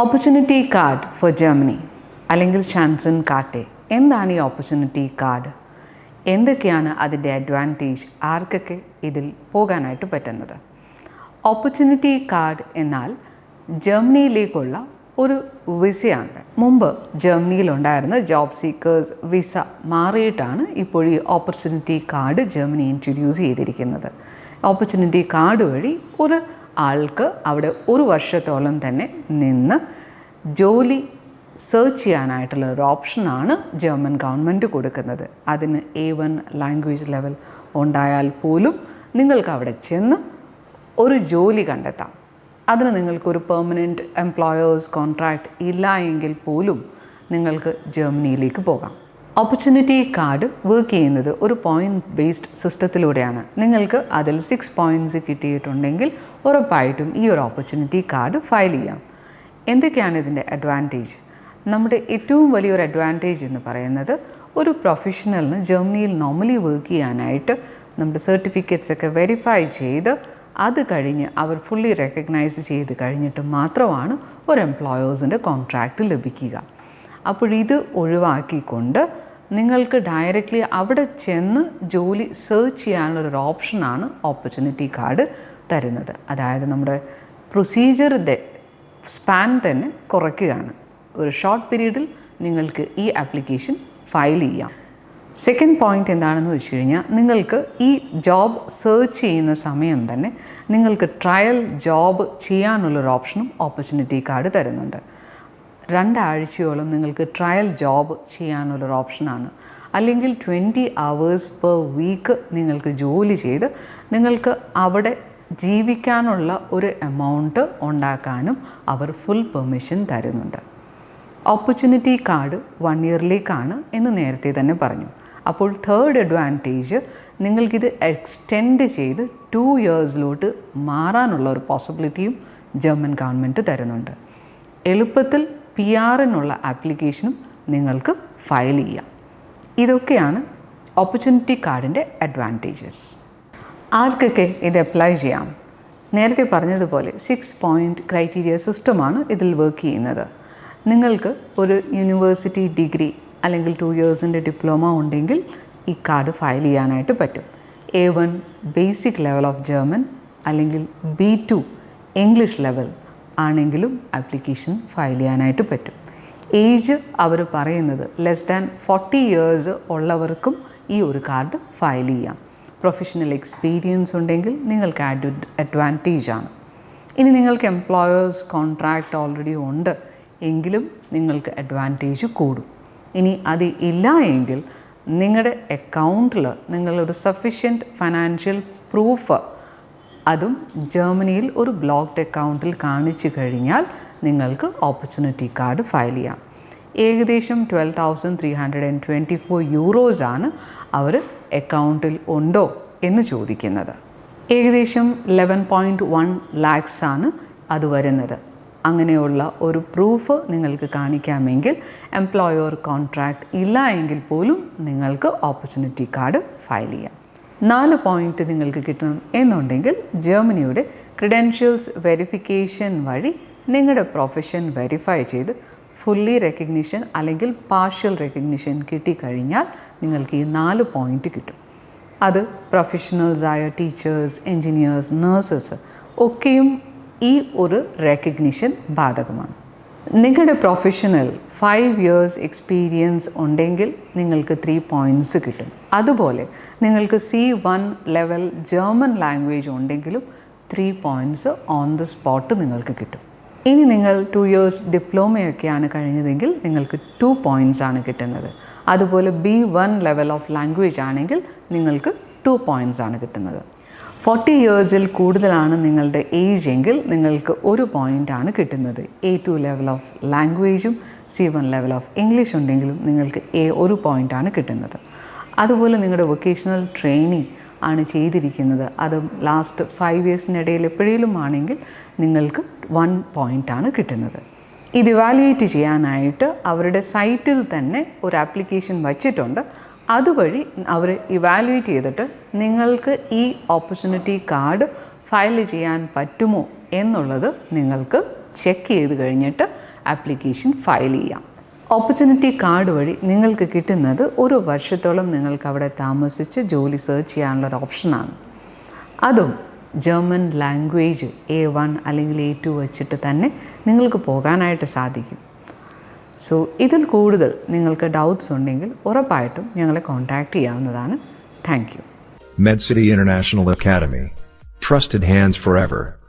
Opportunity card four Germany അല്ലെങ്കിൽ ഷാൻസൺ കാട്ടെ എന്താണ് ഈ ഓപ്പർച്യൂണിറ്റി കാർഡ് എന്തൊക്കെയാണ് അതിന്റെ അഡ്വാന്റേജ് ആർക്കൊക്കെ ഇതിൽ പോകാനായിട്ട് പറ്റുന്നത്? ഓപ്പർച്യൂണിറ്റി കാർഡ് എന്നാൽ ജർമ്മനിയിലേക്കുള്ള ഒരു വിസയാണ്. മുമ്പ് ജർമ്മനിയിലുണ്ടായിരുന്ന ജോബ് സീക്കേഴ്സ് വിസ മാറിയിട്ടാണ് ഇപ്പോൾ ഈ ഓപ്പർച്യൂണിറ്റി കാർഡ് ജർമ്മനി ഇൻട്രൊഡ്യൂസ് ചെയ്തിരിക്കുന്നത്. ഓപ്പർച്യൂണിറ്റി കാർഡ് വഴി ഒരു ആൾക്ക് അവിടെ ഒരു വർഷത്തോളം തന്നെ നിന്ന് ജോലി സെർച്ച് ചെയ്യാനായിട്ടുള്ള ഒരു ഓപ്ഷനാണ് ജർമ്മൻ ഗവൺമെന്റ് കൊടുക്കുന്നത്. അതിന് എ വൺ ലാംഗ്വേജ് ലെവൽ ഉണ്ടായാൽ പോലും നിങ്ങൾക്ക് അവിടെ ചെന്ന് ഒരു ജോലി കണ്ടെത്താം. അതിന് നിങ്ങൾക്കൊരു പെർമനന്റ് എംപ്ലോയേഴ്സ് കോൺട്രാക്റ്റ് ഇല്ല എങ്കിൽ പോലും നിങ്ങൾക്ക് ജർമ്മനിയിലേക്ക് പോകാം. ഓപ്പർച്യൂണിറ്റി കാർഡ് വർക്ക് ചെയ്യുന്നത് ഒരു പോയിന്റ് ബേസ്ഡ് സിസ്റ്റത്തിലൂടെയാണ് നിങ്ങൾക്ക് അതിൽ സിക്സ് പോയിന്റ്സ് കിട്ടിയിട്ടുണ്ടെങ്കിൽ ഉറപ്പായിട്ടും ഈ ഒരു ഓപ്പർച്യൂണിറ്റി കാർഡ് ഫയൽ ചെയ്യാം. എന്തൊക്കെയാണ് ഇതിന്റെ അഡ്വാന്റേജ് നമ്മുടെ ഏറ്റവും വലിയൊരു അഡ്വാന്റേജ് എന്ന് പറയുന്നത് ഒരു പ്രൊഫഷണലിന് ജർമ്മനിയിൽ നോർമലി വർക്ക് ചെയ്യാനായിട്ട് നമ്മുടെ സർട്ടിഫിക്കറ്റ്സ് ഒക്കെ വെരിഫൈ ചെയ്ത് അത് കഴിഞ്ഞ് അവർ ഫുള്ളി റെക്കഗ്നൈസ് ചെയ്ത് കഴിഞ്ഞിട്ട് മാത്രമാണ് ഒരു എംപ്ലോയേഴ്സിന്റെ കോൺട്രാക്റ്റ് ലഭിക്കുക. അപ്പോൾ ഇത് ഒഴിവാക്കിക്കൊണ്ട് നിങ്ങൾക്ക് ഡയറക്റ്റ്ലി അവിടെ ചെന്ന് ജോലി സെർച്ച് ചെയ്യാനുള്ള ഒരു ഓപ്ഷനാണ് ഓപ്പർച്യൂണിറ്റി കാർഡ് തരുന്നത്. അതായത് നമ്മുടെ പ്രൊസീജിയറിന്റെ സ്പാൻ തന്നെ കുറയ്ക്കുകയാണ്. ഒരു ഷോർട്ട് പീരീഡിൽ നിങ്ങൾക്ക് ഈ ആപ്ലിക്കേഷൻ ഫയൽ ചെയ്യാം. സെക്കൻഡ് പോയിന്റ് എന്താണെന്ന് വെച്ച് കഴിഞ്ഞാൽ നിങ്ങൾക്ക് ഈ ജോബ് സെർച്ച് ചെയ്യുന്ന സമയം തന്നെ നിങ്ങൾക്ക് ട്രയൽ ജോബ് ചെയ്യാനുള്ളൊരു ഓപ്ഷനും ഓപ്പർച്യൂണിറ്റി കാർഡ് തരുന്നുണ്ട്. രണ്ടാഴ്ചയോളം നിങ്ങൾക്ക് ട്രയൽ ജോബ് ചെയ്യാനുള്ളൊരു ഓപ്ഷനാണ് അല്ലെങ്കിൽ ട്വന്റി അവേഴ്സ് പെർ വീക്ക് നിങ്ങൾക്ക് ജോലി ചെയ്ത് നിങ്ങൾക്ക് അവിടെ ജീവിക്കാനുള്ള ഒരു എമൗണ്ട് ഉണ്ടാക്കാനും അവർ ഫുൾ പെർമിഷൻ തരുന്നുണ്ട്. ഓപ്പർച്യൂണിറ്റി കാർഡ് വൺ ഇയറിലേക്കാണ് എന്ന് നേരത്തെ തന്നെ പറഞ്ഞു. അപ്പോൾ തേർഡ് അഡ്വാന്റേജ് നിങ്ങൾക്കിത് എക്സ്റ്റെൻഡ് ചെയ്ത് ടു ഇയേഴ്സിലോട്ട് മാറാനുള്ള ഒരു പോസിബിലിറ്റിയും ജർമ്മൻ ഗവൺമെന്റ് തരുന്നുണ്ട്. എളുപ്പത്തിൽ പി ആറിനുള്ള ആപ്ലിക്കേഷനും നിങ്ങൾക്ക് ഫയൽ ചെയ്യാം. ഇതൊക്കെയാണ് ഓപ്പർച്യൂണിറ്റി കാർഡിന്റെ അഡ്വാന്റേജസ് ആർക്കൊക്കെ ഇത് അപ്ലൈ ചെയ്യാം? നേരത്തെ പറഞ്ഞതുപോലെ സിക്സ് പോയിന്റ് ക്രൈറ്റീരിയ സിസ്റ്റമാണ് ഇതിൽ വർക്ക് ചെയ്യുന്നത്. നിങ്ങൾക്ക് ഒരു യൂണിവേഴ്സിറ്റി ഡിഗ്രി അല്ലെങ്കിൽ ടു ഇയേഴ്സിന്റെ ഡിപ്ലോമ ഉണ്ടെങ്കിൽ ഈ കാർഡ് ഫയൽ ചെയ്യാനായിട്ട് പറ്റും. A one basic level of German അല്ലെങ്കിൽ ബി ടു ഇംഗ്ലീഷ് ലെവൽ ആണെങ്കിലും ആപ്ലിക്കേഷൻ ഫയൽ ചെയ്യാനായിട്ട് പറ്റും. ഏജ് അവർ പറയുന്നത് ലെസ് ദാൻ ഫോർട്ടി ഇയേഴ്സ് ഉള്ളവർക്കും ഈ ഒരു കാർഡ് ഫയൽ ചെയ്യാം. പ്രൊഫഷണൽ എക്സ്പീരിയൻസ് ഉണ്ടെങ്കിൽ നിങ്ങൾക്ക് ആഡ് അഡ്വാന്റേജ് ആണ്. ഇനി നിങ്ങൾക്ക് എംപ്ലോയേഴ്സ് കോൺട്രാക്റ്റ് ഓൾറെഡി ഉണ്ട് എങ്കിലും നിങ്ങൾക്ക് അഡ്വാന്റേജ് കൂടും. ഇനി അത് ഇല്ല എങ്കിൽ നിങ്ങളുടെ അക്കൗണ്ടിൽ നിങ്ങളൊരു സഫീഷ്യന്റ് ഫൈനാൻഷ്യൽ പ്രൂഫ് അതും ജർമ്മനിയിൽ ഒരു ബ്ലോക്ക്ഡ് അക്കൗണ്ടിൽ കാണിച്ചു കഴിഞ്ഞാൽ നിങ്ങൾക്ക് ഓപ്പർച്യൂണിറ്റി കാർഡ് ഫയൽ ചെയ്യാം. ഏകദേശം twelve thousand three hundred and twenty four യൂറോസാണ് അവർ അക്കൗണ്ടിൽ ഉണ്ടോ എന്ന് ചോദിക്കുന്നത്. ഏകദേശം ലെവൻ പോയിന്റ് വൺ ലാക്സ് ആണ് അത് വരുന്നത്. അങ്ങനെയുള്ള ഒരു പ്രൂഫ് നിങ്ങൾക്ക് കാണിക്കാമെങ്കിൽ എംപ്ലോയർ കോൺട്രാക്റ്റ് ഇല്ല എങ്കിൽ പോലും നിങ്ങൾക്ക് ഓപ്പർച്യൂണിറ്റി കാർഡ് ഫയൽ ചെയ്യാം. നാല് പോയിന്റ് നിങ്ങൾക്ക് കിട്ടണം എന്നുണ്ടെങ്കിൽ ജർമ്മനിയുടെ ക്രിഡൻഷ്യൽസ് വെരിഫിക്കേഷൻ വഴി നിങ്ങളുടെ പ്രൊഫഷൻ വെരിഫൈ ചെയ്ത് ഫുള്ളി റെക്കഗ്നിഷൻ അല്ലെങ്കിൽ പാർഷ്യൽ റെക്കഗ്നിഷൻ കിട്ടിക്കഴിഞ്ഞാൽ നിങ്ങൾക്ക് ഈ നാല് പോയിന്റ് കിട്ടും. അത് പ്രൊഫഷണൽസ് ആയ ടീച്ചേഴ്സ് എൻജിനീയേഴ്സ് നേഴ്സസ് ഒക്കെയും ഈ ഒരു റെക്കഗ്നിഷൻ ബാധകമാണ്. നിങ്ങളുടെ പ്രൊഫഷണൽ ഫൈവ് ഇയേഴ്സ് എക്സ്പീരിയൻസ് ഉണ്ടെങ്കിൽ നിങ്ങൾക്ക് ത്രീ പോയിന്റ്സ് കിട്ടും. അതുപോലെ നിങ്ങൾക്ക് C one level German language ഉണ്ടെങ്കിലും three points on the spot നിങ്ങൾക്ക് കിട്ടും. ഇനി നിങ്ങൾ ടു ഇയേഴ്സ് ഡിപ്ലോമയൊക്കെയാണ് കഴിഞ്ഞതെങ്കിൽ നിങ്ങൾക്ക് ടു പോയിന്റ്സ് ആണ് കിട്ടുന്നത്. അതുപോലെ B one level of language ആണെങ്കിൽ നിങ്ങൾക്ക് ടു പോയിന്റ്സ് ആണ് കിട്ടുന്നത്. ഫോർട്ടി ഇയേഴ്സിൽ കൂടുതലാണ് നിങ്ങളുടെ ഏജ് എങ്കിൽ നിങ്ങൾക്ക് ഒരു പോയിന്റ് ആണ് കിട്ടുന്നത് A two level of ലാംഗ്വേജും C one level of English ഉണ്ടെങ്കിലും നിങ്ങൾക്ക് എ ഒരു പോയിന്റ് ആണ് കിട്ടുന്നത്. അതുപോലെ നിങ്ങളുടെ വൊക്കേഷണൽ ട്രെയിനിങ് ആണ് ചെയ്തിരിക്കുന്നത്. അത് ലാസ്റ്റ് ഫൈവ് ഇയേഴ്സിനിടയിൽ എപ്പോഴേലും ആണെങ്കിൽ നിങ്ങൾക്ക് വൺ പോയിന്റ് ആണ് കിട്ടുന്നത്. ഇത് ഇവാലുവേറ്റ് ചെയ്യാനായിട്ട് അവരുടെ സൈറ്റിൽ തന്നെ ഒരു ആപ്ലിക്കേഷൻ വച്ചിട്ടുണ്ട്. അതുവഴി അവർ ഇവാലുവേറ്റ് ചെയ്തിട്ട് നിങ്ങൾക്ക് ഈ ഓപ്പർച്യൂണിറ്റി കാർഡ് ഫയൽ ചെയ്യാൻ പറ്റുമോ എന്നുള്ളത് നിങ്ങൾക്ക് ചെക്ക് ചെയ്ത് കഴിഞ്ഞിട്ട് ആപ്ലിക്കേഷൻ ഫയൽ ചെയ്യാം. ഓപ്പർച്യൂണിറ്റി കാർഡ് വഴി നിങ്ങൾക്ക് കിട്ടുന്നത് ഒരു വർഷത്തോളം നിങ്ങൾക്ക് അവിടെ താമസിച്ച് ജോലി സെർച്ച് ചെയ്യാനുള്ള ഒരു ഓപ്ഷനാണ് അതും ജർമ്മൻ ലാംഗ്വേജ് എ വൺ അല്ലെങ്കിൽ എ ടു വെച്ചിട്ട് തന്നെ നിങ്ങൾക്ക് പോകാനായിട്ട് സാധിക്കും. സോ ഇതിൽ കൂടുതൽ നിങ്ങൾക്ക് ഡൗട്ട്സ് ഉണ്ടെങ്കിൽ ഉറപ്പായിട്ടും ഞങ്ങളെ കോൺടാക്റ്റ് ചെയ്യാവുന്നതാണ്. Thank you international academy trusted hands for forever.